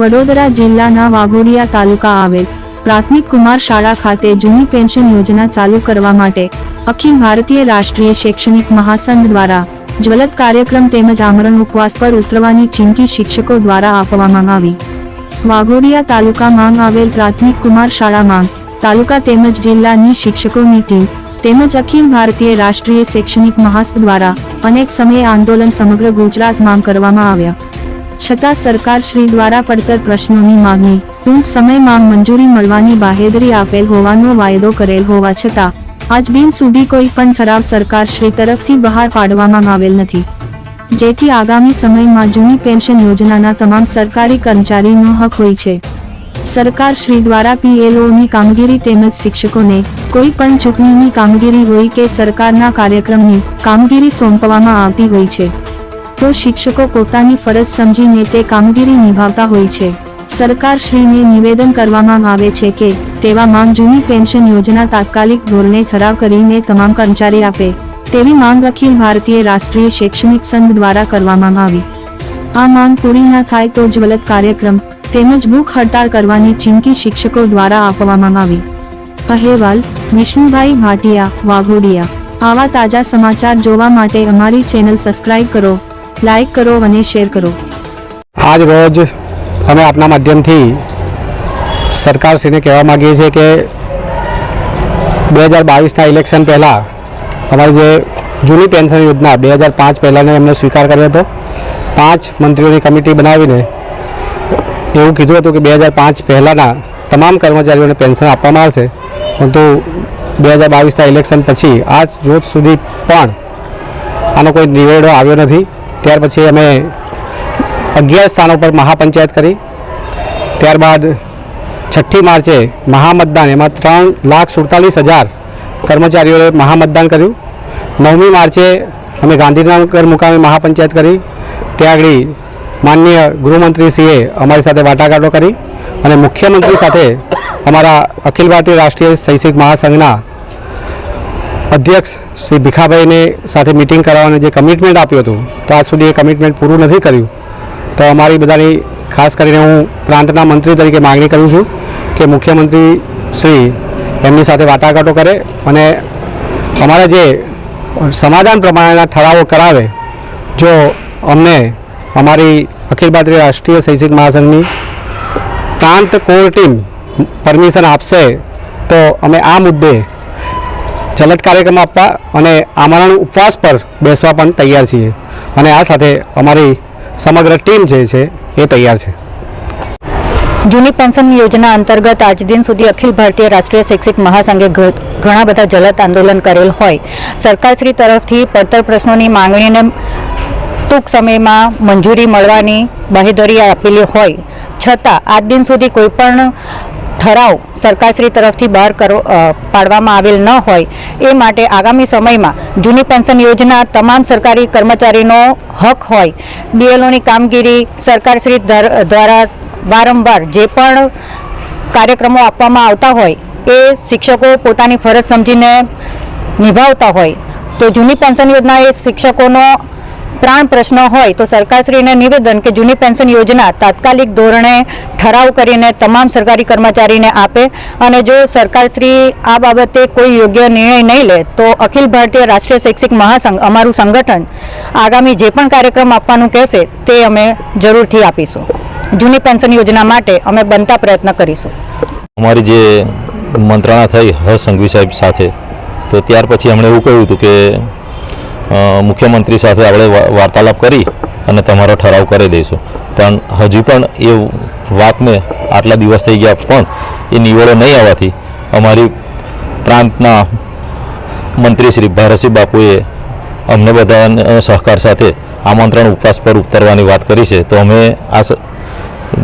વડોદરા જિલ્લાના વાઘોડિયા તાલુકા આવેલ પ્રાથમિક કુમાર શાળા ખાતે જૂની પેન્શન યોજના ચાલુ કરવા માટે અખિલ ભારતીય રાષ્ટ્રીય શૈક્ષણિક મહાસંઘ દ્વારા જ્વલત કાર્યક્રમ તેમજ આમરણ ઉપવાસ પર ઉતરવાની ચીમકી શિક્ષકો દ્વારા આપવામાં આવી. વાઘોડિયા તાલુકામાં આવેલ પ્રાથમિક કુમાર શાળામાં તાલુકા તેમજ જિલ્લાની શિક્ષકોની ટીમ તેમજ અખિલ ભારતીય રાષ્ટ્રીય શૈક્ષણિક મહાસંઘ દ્વારા અનેક સમયે આંદોલન સમગ્ર ગુજરાતમાં કરવામાં આવ્યા. છતાં સરકાર શ્રી દ્વારા પડતર પ્રશ્નોની માંગણી, ટૂંક સમયમાં મંજૂરી મળવાની બાહેધરી આપેલ હોવાનો વાયદો કરેલ હોવા છતાં, આજ દિન સુધી કોઈ પણ ઠરાવ સરકાર શ્રી તરફથી બહાર પાડવામાં આવેલ નથી. જેથી આગામી સમયમાં જૂની પેન્શન યોજનાના તમામ સરકારી કર્મચારીનો હક હોય છે. સરકાર શ્રી દ્વારા પીએલઓની કામગીરી તેમજ શિક્ષકોને કોઈ પણ ચૂંટણીની કામગીરી હોય કે સરકારના કાર્યક્રમની કામગીરી સોંપવામાં આવતી હોય છે. તો શિક્ષકો પોતાની ફરજ સમજીને તે કામગીરી નિભાવતા હોય છે. સરકાર શ્રીને નિવેદન કરવામાં આવે છે કે, તેવા માંગ જૂની પેન્શન યોજના તાત્કાલિક ધોરણે ઠરાવ કરીને તમામ કર્મચારી આપે, તેવી માંગ અખિલ ભારતીય રાષ્ટ્રીય શૈક્ષણિક સંઘ દ્વારા કરવામાં આવી. આ માંગ પૂરી ન થાય તો જ્વલત કાર્યક્રમ, તેમજ ભૂખ હડતાળ કરવાની ચીમકી શિક્ષકો દ્વારા આપવામાં આવી. અહેવાલ, વિષ્ણુભાઈ ભાટિયા, વાઘોડિયા. આવા તાજા સમાચાર જોવા માટે અમારી ચેનલ સબસ્ક્રાઇબ કરો. લાઈક કરો અને શેર કરો. આજ રોજ અમે આપના માધ્યમથી સરકારશ્રીને કહેવા માગીએ છીએ કે બે હજાર બાવીસના ઇલેક્શન પહેલાં અમારી જે જૂની પેન્શન યોજના બે હજાર પાંચ પહેલાંને એમને સ્વીકાર કર્યો હતો. પાંચ મંત્રીઓની કમિટી બનાવીને એવું કીધું હતું કે બે હજાર પાંચ પહેલાંના તમામ કર્મચારીઓને પેન્શન આપવામાં આવશે. પરંતુ બે હજાર બાવીસના ઇલેક્શન પછી આજ રોજ સુધી પણ આનો કોઈ નિવેડો આવ્યો નથી. ત્યાર પછી અમે અગિયાર સ્થાનો પર મહાપંચાયત કરી. ત્યારબાદ છઠ્ઠી માર્ચે મહામતદાન, એમાં ત્રણ લાખ સુડતાલીસ હજાર કર્મચારીઓએ મહામતદાન કર્યું. નવમી માર્ચે અમે ગાંધીનગર મુકામે મહાપંચાયત કરી. ત્યાં આગળ માનનીય ગૃહમંત્રીશ્રીએ અમારી સાથે વાટાઘાટો કરી અને મુખ્યમંત્રી સાથે અમારા અખિલ ભારતીય રાષ્ટ્રીય શૈક્ષિક મહાસંઘના અધ્યક્ષ શ્રી ભીખાભાઈને સાથે મિટિંગ કરાવવાનું જે કમિટમેન્ટ આપ્યું હતું, તો આજ સુધી એ કમિટમેન્ટ પૂરું નથી કર્યું. તો અમારી બધાની ખાસ કરીને હું પ્રાંતના મંત્રી તરીકે માગણી કરું છું કે મુખ્યમંત્રી શ્રી એમની સાથે વાટાઘાટો કરે અને અમારા જે સમાધાન પ્રમાણેના ઠરાવો કરાવે, જો અમને અમારી અખિલ ભારતીય રાષ્ટ્રીય શૈક્ષિક મહાસંઘની પ્રાંત કોર ટીમ પરમિશન આપશે, તો અમે આ મુદ્દે જલદ કાર્યક્રમ આપવા અને આમરણ ઉપવાસ પર બેસવા પણ તૈયાર છીએ. અને આ સાથે અમારી સમગ્ર ટીમ જે છે એ તૈયાર છે. જૂની પેન્શન યોજના અંતર્ગત આજ દિન સુધી અખિલ ભારતીય રાષ્ટ્રીય શૈક્ષિક મહાસંઘે ઘણા બધા જલદ આંદોલન કરેલ હોય. સરકારશ્રી તરફથી પડતર પ્રશ્નોની માંગણીને ટૂંક સમયમાં મંજૂરી મળવાની બાહેધરી આપેલી હોય. છતાં આજ દિન સુધી કોઈ પણ ઠરાવ સરકારશ્રી તરફથી બહાર પાડવામાં આવેલ ન હોય એ માટે આગામી સમયમાં જૂની પેન્શન યોજના તમામ સરકારી કર્મચારીનો હક હોય. બીએલઓની કામગીરી સરકારશ્રી દ્વારા વારંવાર જે પણ કાર્યક્રમો આપવામાં આવતા હોય એ શિક્ષકો પોતાની ફરજ સમજીને નિભાવતા હોય. તો જૂની પેન્શન યોજના એ શિક્ષકોનો પ્રાણ પ્રશ્ન હોય તો સરકારશ્રીને નિવેદન કે જૂની પેન્શન યોજના તાત્કાલિક ધોરણે ઠરાવ કરીને તમામ સરકારી કર્મચારીને આપે અને જો સરકારશ્રી આ બાબતે કોઈ યોગ્ય નિર્ણય નહીં લે, તો અખિલ ભારતીય રાષ્ટ્રીય શૈક્ષિક મહાસંઘ, અમારું સંગઠન આગામી જે પણ કાર્યક્રમ આપવાનું કહેશે તે અમે જરૂરથી આપીશું. જૂની પેન્શન યોજના માટે અમે બનતા પ્રયત્ન કરીશું. અમારી જે મંત્રણા થઈ હર્ષ સંઘવી સાહેબ સાથે, તો ત્યાર પછી એમણે એવું કહ્યું હતું કે મુખ્યમંત્રી સાથે આપણે વાર્તાલાપ કરી અને તમારો ઠરાવ કરી દઈશું. પણ હજુ પણ એ વાતને આટલા દિવસ થઈ ગયા પણ એ નિવેડો નહીં આવવાથી અમારી પ્રાંતના મંત્રી શ્રી ભારતસિંહ બાપુએ અમને બધાને સહકાર સાથે આમંત્રણ ઉપવાસ પર ઉતરવાની વાત કરી છે. તો અમે આ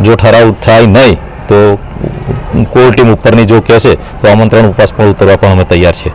જો ઠરાવ થાય નહીં, તો કોર ટીમ ઉપરની જો કહેશે, તો આમંત્રણ ઉપવાસ પર ઉતરવા પણ અમે તૈયાર છીએ.